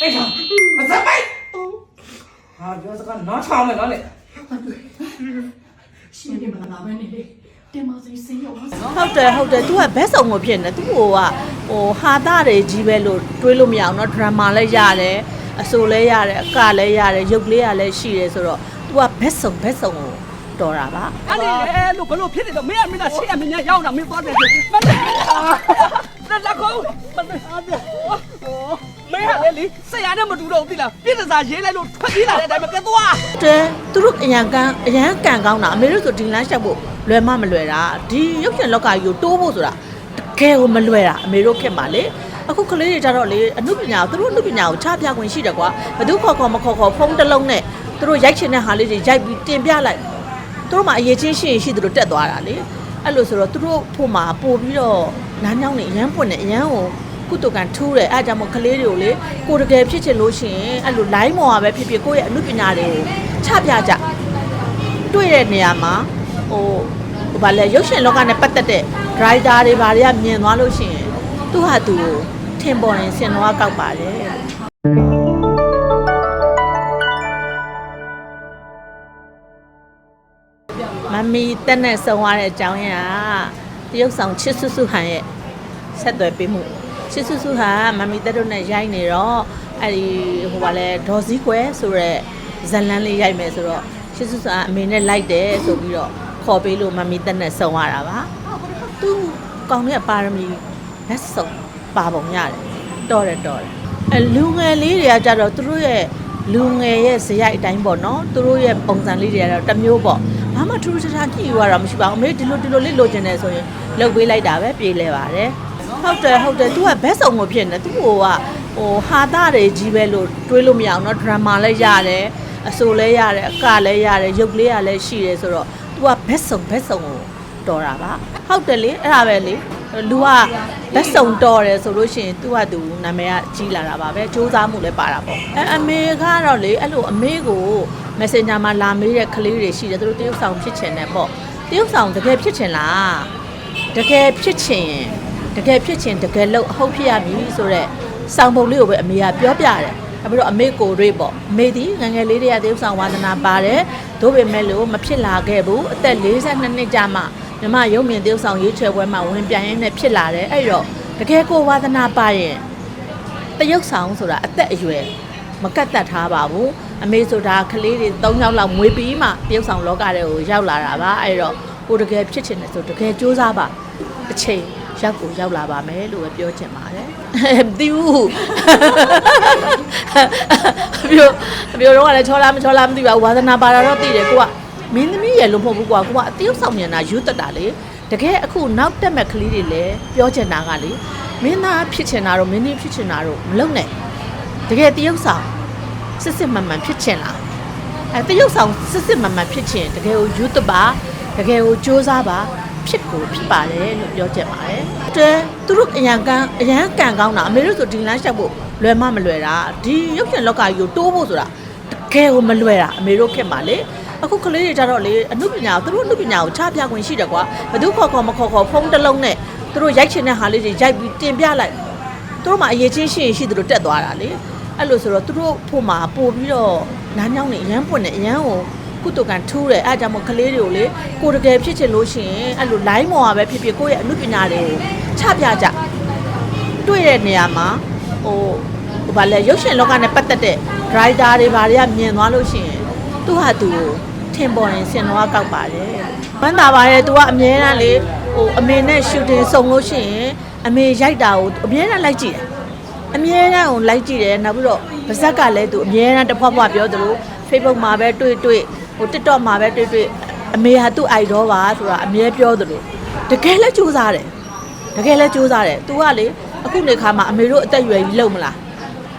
တိတ်ဆောင်မစပိုက်ဟာပြောစကားနားထောင်မယ်နော်လေရှင်နေမလာမနေလေတင်မစိစင်းရောဟုတ်တယ်ဟုတ်တယ်သူကဘက်ဆောင်ကိုဖြစ်နေသူကဟိုဟာတာတွေကြီးပဲလို့တွေးလို့မရအောင်နော်ဒရမာလည်းရတယ်အဆိုလည်းရတယ်အကလည်းရတယ်ရုပ်လေးရလည်းရှိတယ်ဆိုတော့သူကဘက်ဆောင်ဘက်ဆောင်ကိုတော်တာပါအဲ့လေလို့ဘလို့ဖြစ်နေတော့မင်းအမင်းကရှေ့အမင်းကရောက်တာမင်းသွားတယ်မတ်တယ်လက်ကောမတ်တယ်ဟာတယ် မင်းဟာလေလေဆရာနဲ့မတူတော့ဘူးသိလားပြည့်စစားရေးလိုက်လို့ထွက်ပြေးလာတဲ့အတိုင်းပဲကဲသွားတဲသူတို့အရန်ကန်အရန်ကန်ကောင်းတာအမေတို့ဆိုဒီလမ်းရှက်ဖို့လွယ်မမလွယ်တာဒီရုပ်ရှင်လောကကြီးကိုတိုးဖို့ဆိုတာတကယ်ကိုမလွယ်တာအမေတို့ခင်ပါလေအခုကလေးတွေကြတော့လေအမှုပညာကိုသူတို့အမှုပညာကိုချပြခွင့်ရှိတယ်ကွာဘသူခေါ်ခေါ်မခေါ်ခေါ်ဖုန်းတစ်လုံးနဲ့သူတို့ရိုက်ချင်တဲ့ဟာလေးတွေရိုက်ပြီးတင်ပြလိုက်သူတို့မှအရေးချင်းရှိရင်ရှိသူတို့တက်သွားတာလေအဲ့လိုဆိုတော့သူတို့ဖို့မှာပို့ပြီးတော့လမ်းကြောင်းတွေအရန်ပွင့်နေအရန်ကို ကုတုကန်ထူးတယ်အဲ့ဒါကြောင့်မို့ကလေးတွေကိုလေကိုတကယ်ဖြစ်ချင်လို့ရှိရင်အဲ့လို line ပေါ်မှာပဲဖြစ်ဖြစ်ကိုယ့်ရဲ့အမှုပညာတွေကိုချပြကြတွေ့တဲ့နေရာမှာဟိုဟိုဗာလဲရုပ်ရှင်လောကနဲ့ပတ်သက်တဲ့ driver တွေဗာတွေကမြင်သွားလို့ရှိရင်သူ့ဟာသူကိုထင်ပေါ်ရင်စင်တော့ကောက်ပါတယ်မမီတက်နဲ့ဆုံရတဲ့အကြောင်းရင်းကတရုတ်ဆောင်ချစ်ဆုဆုဟန်ရဲ့ဆက်သွယ်ပေးမှု ချစ်ဆုဆုဟန်မမီတက်တို့နဲ့ရိုက်နေတော့အဲ့ဒီဟိုဗာလဲဒေါ်စည်းခွဲဆိုတော့ဇလန်းလေးရိုက်မယ်ဆိုတော့ချစ်ဆုဆုကအမေနဲ့လိုက်တယ်ဆိုပြီးတော့ခေါ်ပေးလို့မမီတက်နဲ့ဆုံရတာပါသူကောင်းတဲ့ပါရမီလက်ဆုံပါပုံရတယ်တော်တယ်တော်တယ်အဲလူငယ်လေးတွေကကြတော့သူတို့ရဲ့လူငယ်ရဲ့ဇယိုက်အတိုင်းပေါ့နော်သူတို့ရဲ့ပုံစံလေးတွေကတော့တစ်မျိုးပေါ့ဘာမှထူးထူးခြားခြားကြည့်ရတာမရှိပါဘူးအမေဒီလိုဒီလိုလေးလိုချင်တယ်ဆိုရင်လှုပ်ပေးလိုက်တာပဲပြေးလဲပါတယ် ဟုတ်တယ်ဟုတ်တယ်သူကဘက်ဆောင်ကိုဖြစ်နေသူကဟိုဟာတာတွေကြီးပဲလို့တွေးလို့မရအောင်เนาะဒရမာလည်းရတယ်အဆိုလည်းရတယ်အကလည်းရတယ်ရုပ်လေးရလည်းရှိတယ်ဆိုတော့သူကဘက်ဆောင်ဘက်ဆောင်ကိုတော်တာပါဟုတ်တယ်လေအဲ့ဒါပဲလေလူကလက်ဆောင်တော်တယ်ဆိုလို့ရှိရင်သူ့ဟာသူနာမည်ကကြီးလာတာပါပဲစူးစမ်းမှုလည်းပါတာပေါ့အဲအမေကတော့လေအဲ့လိုအမေကို messenger မှာလာမေးတဲ့ကလေးတွေရှိတယ်သူတို့တရုတ်ဆောင်ဖြစ်ချင်တယ်ပေါ့တရုတ်ဆောင်တကယ်ဖြစ်ချင်လားတကယ်ဖြစ်ချင်ရင် တကယ်ဖြစ်ချင်တကယ်လို့အဟုတ်ဖြစ်ရမည်ဆိုတော့စောင်ပုံလေးကိုပဲအမေကပြောပြတယ်အဲ့ပြီးတော့အမေကိုတွေးပေါ့အမေဒီငယ်ငယ်လေးတွေကတရုပ်ဆောင်ဝါသနာပါတယ်သို့ပေမဲ့လို့မဖြစ်လာခဲ့ဘူးအသက်42နှစ်ကြာမှမြမရုံမြင့်တရုပ်ဆောင်ရွေးချယ်ပွဲမှာဝင်ပြိုင်ရင်းနဲ့ဖြစ်လာတယ်အဲ့တော့တကယ်ကိုဝါသနာပါရင်တရုတ်ဆောင်ဆိုတာအသက်အရွယ်မကတ်သက်ထားပါဘူးအမေဆိုတာကလေးတွေ၃ယောက်လောက်မွေးပြီးမှတရုတ်ဆောင်လောကတွေကိုရောက်လာတာပါအဲ့တော့ကိုတကယ်ဖြစ်ချင်တယ်ဆိုတကယ်စူးစမ်းပါအချိန် ရောက်ကိုရောက်လာပါမယ်လို့ပဲပြောချင်ပါတယ်မသိဘူးပြောပြောတော့ကလည်းချောလားမချောလားမသိပါဘူးဝါသနာပါတာတော့သိတယ်ကိုကမင်းသမီးရယ်လို့မဟုတ်ဘူးကွာကိုကအတရုတ်ဆောင်မြန်တာယူတက်တာလေတကယ်အခုနောက်တက်မဲ့ကလေးတွေလည်းပြောချင်တာကလေမင်းသားဖြစ်ချင်တာတော့မင်းသမီးဖြစ်ချင်တာတော့မလုပ်နဲ့တကယ်တရုပ်ဆောင်စစ်စစ်မှန်မှန်ဖြစ်ချင်လားအဲတရုပ်ဆောင်စစ်စစ်မှန်မှန်ဖြစ်ချင်တကယ်ကိုယူတပါတကယ်ကိုစူးစမ်းပါ ဖြစ်ကိုဖြစ်ပါတယ်လို့ပြောချင်ပါတယ်တဲသူတို့အရန်ကန်အရန်ကန်ကောင်းတာအမေတို့ဆိုဒီလမ်းရှက်ဖို့လွယ်မမလွယ်တာဒီရုပ်ရှင်လောကကြီးကိုတိုးဖို့ဆိုတာတကယ်ကိုမလွယ်တာအမေတို့ခင်ပါလေအခုကလေးတွေကြတော့လေအမှုပညာကိုသူတို့အမှုပညာကိုချပြခွင့်ရှိတယ်ကွာဘသူခေါ်ခေါ်မခေါ်ခေါ်ဖုန်းတစ်လုံးနဲ့သူတို့ရိုက်ချင်တဲ့ဟာလေးတွေရိုက်ပြီးတင်ပြလိုက်သူတို့မှအရေးချင်းရှိရင်ရှိသူတို့တက်သွားတာလေအဲ့လိုဆိုတော့သူတို့ဖို့မှာပို့ပြီးတော့လမ်းကြောင်းတွေအရန်ပွင့်နေအရန်ကို ကုတုကန်ထူးတယ်အဲ့ဒါကြောင့်မို့ကလေးတွေကိုလေကိုတကယ်ဖြစ်ချင်လို့ရှိရင်အဲ့လို line ပေါ်မှာပဲဖြစ်ဖြစ်ကိုယ့်ရဲ့အမှုပညာတွေကိုချပြကြတွေ့တဲ့နေရာမှာဟိုဟိုဗာလဲရုပ်ရှင်လောကနဲ့ပတ်သက်တဲ့ driver တွေဗာတွေကမြင်သွားလို့ရှိရင်သူ့ဟာသူကိုထင်ပေါ်ရင်စင်တော့ကောက်ပါတယ်ဝမ်းသာပါတယ် तू ကအမြဲတမ်းလေဟိုအမေနဲ့ shooting စုံလို့ရှိရင်အမေရိုက်တာကိုအမြဲတမ်းလိုက်ကြည့်တယ်အမြဲတမ်းကိုလိုက်ကြည့်တယ်နောက်ပြီးတော့ဗဇက်ကလည်းသူအမြဲတမ်းတစ်ဖွားဖွားပြောသလို Facebook မှာပဲတွေ့တွေ့ ဟို TikTok မှာပဲတွေ့တွေ့အမေဟာသူ့ idol ပါဆိုတာအမြဲပြောသလိုတကယ်လဲစူးစမ်းတယ်တကယ်လဲစူးစမ်းတယ် तू ကလေအခုနေခါမှာအမေတို့အသက်အရွယ်ကြီးလုံမလား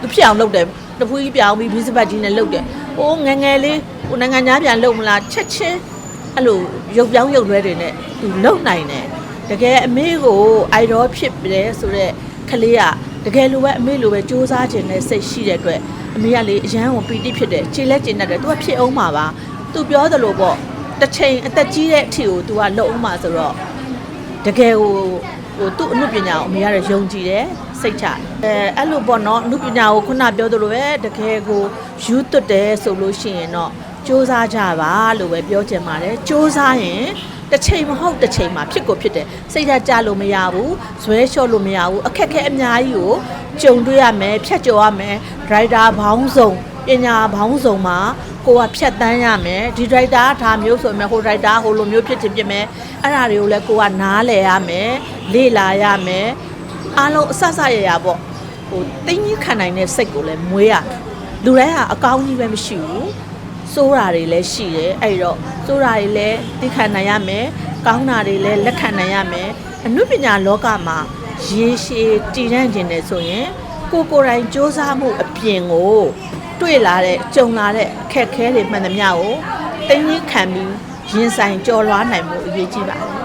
သူဖြစ်အောင်လုပ်တယ်တပူးကြီးပြောင်းပြီးဘီစပတ်ကြီးနဲ့လုပ်တယ်ဟိုငငယ်လေးဟိုနိုင်ငံသားပြန်လုံမလားချက်ချင်းအဲ့လိုရုပ်ပြောင်းရုပ်လွဲတွေနဲ့သူလုံနိုင်တယ်တကယ်အမေကို idol ဖြစ်တယ်ဆိုတော့ကလေးကတကယ်လိုပဲအမေလိုပဲစူးစမ်းခြင်းနဲ့စိတ်ရှိတဲ့အတွက်အမေကလေအရန်ကိုပီတိဖြစ်တယ်ခြေလက်ကျင်တတ်တယ်သူကဖြစ်အောင်မှာပါ သူပြောသလိုပေါ့တစ်ချိန်အသက်ကြီးတဲ့အထိကိုသူကလုံအောင်မှာဆိုတော့တကယ်ကိုဟိုသူ့အမှုပညာကိုအမေကတော့ယုံကြည်တယ်စစိတ်ချအဲအဲ့လိုပေါ့နော်အမှုပညာကိုခုနပြောသလိုပဲတကယ်ကိုယူသွတ်တယ်ဆိုလို့ရှိရင်တော့စူးစမ်းကြပါလို့ပဲပြောချင်ပါတယ်စူးစမ်းရင်တစ်ချိန်မဟုတ်တစ်ချိန်မှာဖြစ်ကိုဖြစ်တယ်စိတ်ဓာတ်ကြလို့မရဘူးဇွဲလျှော့လို့မရဘူးအခက်အခဲအများကြီးကိုကြုံတွေ့ရမယ်ဖြတ်ကျော်ရမယ်ဒရိုက်တာဘောင်းဆောင်ပညာဘောင်းဆောင်မှာ ကိုကဖြတ်တန်းရမယ်ဒီဒရိုက်တာကဒါမျိုးဆိုရင်ဟိုဒရိုက်တာဟိုလိုမျိုးဖြစ်ချင်ဖြစ်မယ်အဲ့ဒါတွေကိုလည်းကိုကနားလည်ရမယ်လေ့လာရမယ်အားလုံးအဆဆရရပေါ့ဟိုတင်းကြီးခံနိုင်တဲ့စိတ်ကိုလည်းမွေးရမယ်လူတိုင်းဟာအကောင်းကြီးပဲမရှိဘူးစိုးတာတွေလည်းရှိတယ်အဲ့တော့စိုးတာတွေလည်းသိခံနိုင်ရမယ်ကောင်းတာတွေလည်းလက်ခံနိုင်ရမယ်အနုပညာလောကမှာရေရှည်တည်တံ့ခြင်းတယ်ဆိုရင် ကိုကိုယ်တိုင်စ조사မှုအပြင်ကိုတွေ့လာတဲ့ကြုံလာတဲ့အခက်အခဲတွေမှန်သမျှကိုတင်းကြီးခံပြီးရင်ဆိုင်ကြော်လွားနိုင်မှုအရေးကြီးပါတယ်